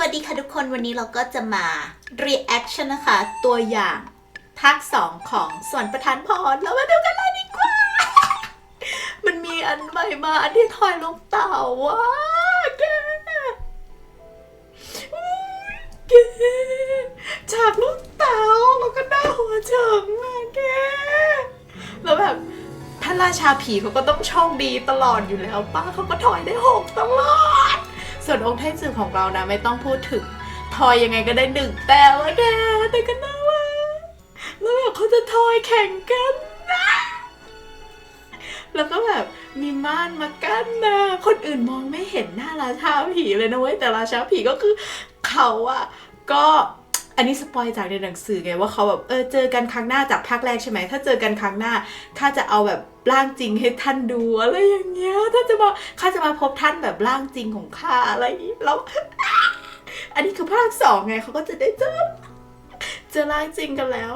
วัสดีค่ะทุกคนวันนี้เราก็จะมา reaction นะคะ ตัวอย่างภาค 2 ของสวนประธานพรแล้วมาดูกันเลยดีกว่า มันมีอันใหม่มา อันที่ทอยลงเต่าว้าแกอุ๊ยแกฉากลูกเต่าแล้วก็หน้าหัวเฉิงอะแกแล้วแบบท่านราชาผีเขาก็ต้องโชคดีตลอดอยู่แล้วป้าเขาก็ถอยได้หกตลอด ส่วนองค์ไทจือของเรานะไม่ต้องพูดถึงทอยยังไงก็ได้หนึ่งแต่ว่าแกแต่ก็น่าว่าแล้วแบบเขาจะทอยแข่งกันนะแล้วก็แบบมีม่านมากั้นนะคนอื่นมองไม่เห็นหน้าราชาผีเลยนะเว้ยแต่ราชาผีก็คือเขาอะก็ อันนี้สปอยจากในหนังสือไงว่าเขาแบบเออเจอกันครั้งหน้าจากภาคแรกใช่ไหมถ้าเจอกันครั้งหน้าข้าจะเอาแบบร่างจริงให้ท่านดูอะไรอย่างเงี้ยถ้าจะมาข้าจะมาพบท่านแบบร่างจริงของข้าอะไรแล้วอันนี้คือภาคสองไงเขาก็จะได้เจอเจอร่างจริงกันแล้ว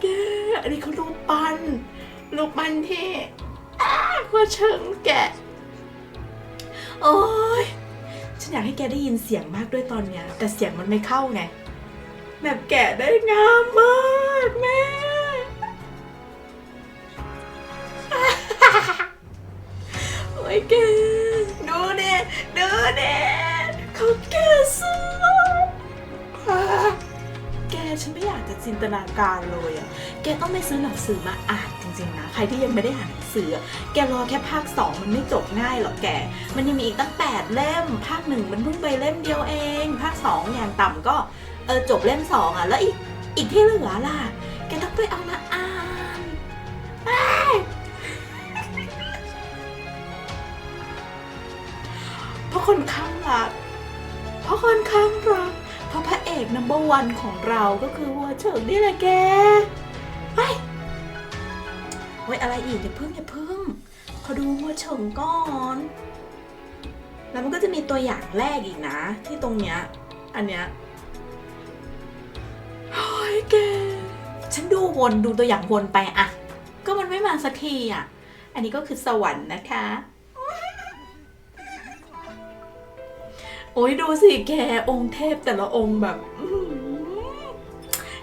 แกอันนี้เขารูปปั้นรูปปั้นที่ว่าเชิงแกะ โอ้ยฉันอยากให้แกได้ยินเสียงมากด้วยตอนเนี้ย แต่เสียงมันไม่เข้าไง แบบแกะได้งามมากแม่ ไม่อยากจะจินตนาการเลยอะแกต้องไปซื้อหนังสือมาอ่านจริงๆนะ ใครที่ยังไม่ได้อ่านหนังสือ แกรอแค่ภาคสองมันไม่จบง่ายหรอกแก มันยังมีอีกตั้งแปดเล่ม ภาคหนึ่งมันเพิ่งไปเล่มเดียวเอง ภาคสองอย่างต่ำก็เออจบเล่มสองอะแล้วอีกอีกที่เหลือล่ะ แกต้องไปเอามาอ่านเพราะคนข้างรักเพราะคนข้างรัก ราะพระเอกนัมเบอร์วันของเราก็คือวัวเฉิงนี่แหละแกไปเฮ้อะไรอีกอย่าพึ่งอย่าพึ่งขอดูวัวเฉิงก่อน แล้วมันก็จะมีตัวอย่างแรกอีกนะ ที่ตรงเนี้ยอันเนี้ยเฮ้ยแกฉันดูวนดูตัวอย่างวนไปอะก็มันไม่มาสักทีอะอันนี้ก็คือสวรรค์นะคะ โอ้ยดูสิแกองค์เทพแต่ละองค์แบบ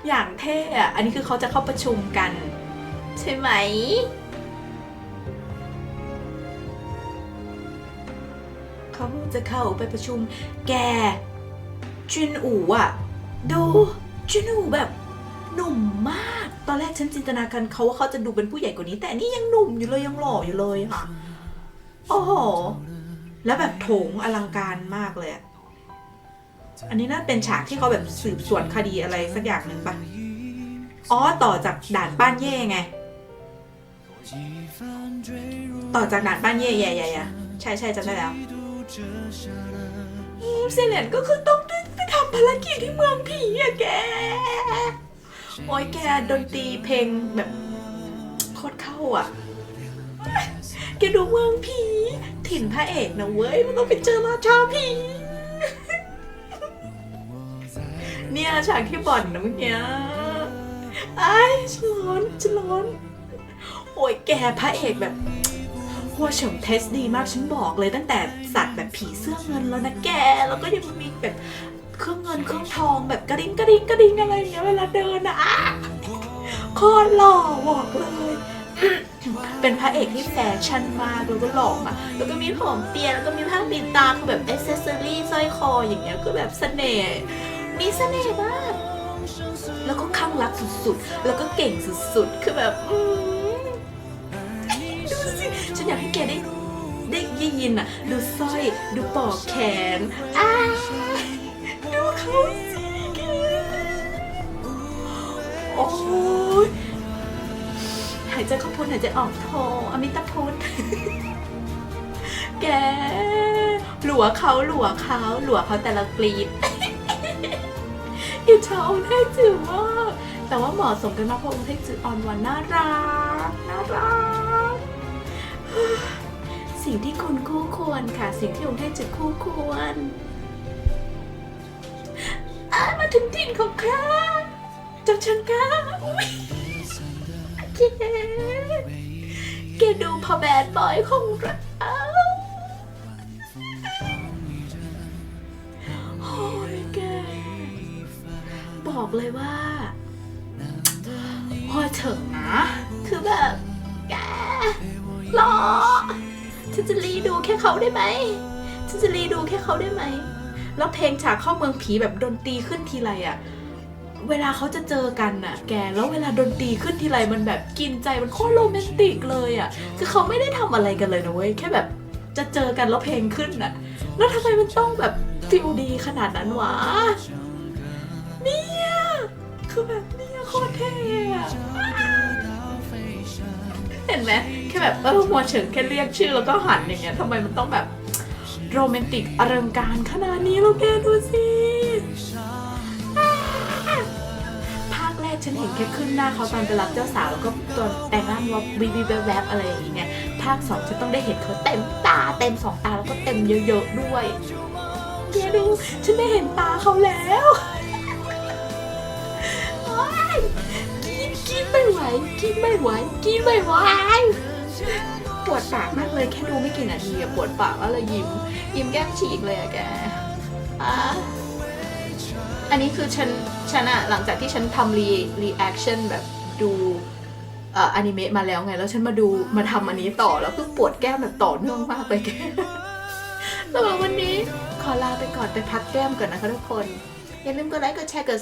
อย่างเท่อะอันนี้คือเขาจะเข้าประชุมกัน ใช่ไหม เขาจะเข้าไปประชุม แก จุนอูอะดูจุนอูแบบหนุ่มมาก ตอนแรกฉันจินตนาการเขาว่าเขาจะดูเป็นผู้ใหญ่กว่านี้ แต่นนี่ยังหนุ่มอยู่เลยยังหล่ออยู่เลยค่ะ โอ้โห แล้วแบบโถงอลังการมากเลยอะอันนี้น่าเป็นฉากที่เขาแบบสืบสวนคดีอะไรสักอย่างหนึ่งปะอ๋อต่อจากด่านบ้านเย่ไง ต่อจากด่านบ้านเย่แย่ๆใช่ใช่จำได้แล้วเซเลนก็คือต้องไปทำภารกิจที่เมืองผีอะแก โอ้ยแกดนตรีเพลงแบบโคตรเข้าอะแกดูเมืองผี ถิ่นพระเอกนะเว้ย มันต้องไปเจอราชาผีเนี่ยฉากที่บ่อนนะเมื่อกี้ไอ้ายฉนร้อนฉนร้อน โอ้ยแกพระเอกแบบหัวเฉิงเทสดีมากฉันบอกเลยตั้งแต่สัตว์แบบผีเสื้อเงินแล้วนะแก แล้วก็ยังมีแบบเครื่องเงินเครื่องทองแบบกระดิ่งกระดิ่งกระดิ่งอะไรอย่างเงี้ยเวลาเดินอะอะโคตรหล่อบอกเลย เป็นพระเอกที่แฟชั่นมาก แล้วก็หล่อมากแล้วก็มีผมเปียแล้วก็มีผ้าปิดตาคือแบบเอเซสซอรี่สร้อยคออย่างเงี้ยคือแบบเสน่ห์มีเสน่ห์มาก แล้วก็ข้างรักสุดๆ แล้วก็เก่งสุดๆ คือแบบดูสิฉันอยากให้แกได้ได้ยินอะ ดูสร้อย ดูปอกแขนอ้าดูเขาายใจเข้าพุทหายใจออกโทอมิตาพุทธแก หลัวเขาหลัวเขาหลัวเขาแต่ละกรีดอิจฉาองค์เทพจือมากแต่ว่าเหมาะสมกันมากเพราะองค์เทพจืออ่อนหวานน่ารักน่ารักสิ่งที่คุณคู่ควรค่ะ สิ่งที่องค์เทพจือคู่ควรมาถึงถิ่นของข้าเจ้าชังก้า แกดูพ่อแบดบอยของเราโอ้ยแกบอกเลยว่าพอเถอะนะ คือแบบแกรอฉันจะรีดูแค่เขาได้ไหมฉันจะรีดูแค่เขาได้ไหมแล้วเพลงฉากเข้าเมืองผีแบบดนตรีขึ้นทีไรอะ่ะ เวลาเขาจะเจอกันน่ะ แกแล้วเวลาดนตรีขึ้นทีไรมันแบบกินใจมันโคตรโรแมนติกเลยอะคือเขาไม่ได้ทำอะไรกันเลยนะเว้ยแค่แบบจะเจอกันแล้วเพลงขึ้นน่ะ แล้วทำไมมันต้องแบบฟิลดีขนาดนั้นวะเนี่ยคือแบบเนี่ยโคตรเท่อะเห็นไหมแค่แบบเออมัวเฉิงแค่เรียกชื่อแล้วก็หันอย่างเงี้ยทำไมมันต้องแบบโรแมนติกอลังการขนาดนี้แล้วแกดูสิ ฉันเห็นแค่ขึ้นหน้าเขาตอนไปรับเจ้าสาวแล้วก็ตอนแต่งร่างว่าบีบีแวบๆอะไรอย่างเงี้ยภาคสองฉันต้องได้เห็นเขาเต็มตาเต็มสองตาแล้วก็เต็มเยอะๆด้วยแกดูฉันได้เห็นตาเขาแล้วกินกินไม่ไหวกินไม่ไหวกินไม่ไหวปวดปากมากเลยแค่ดูไม่กี่นาทีอะปวดปากแล้วเลยยิ้มยิ้มแก้มฉีกเลยอะแกอะ อันนี้คือฉันฉันอะหลังจากที่ฉันทำรีรีแอคชั่นแบบดูเอ่ออนิเมะมาแล้วไง แล้วฉันมาดูมาทำอันนี้ต่อแล้วเพิ่งปวดแก้มแบบต่อเนื่องมากเลยแกสำหรับวันนี้ขอลาไปก่อนไปพักแก้มก่อนนะคะทุกคน อย่าลืมกดไลค์กดแชร์กด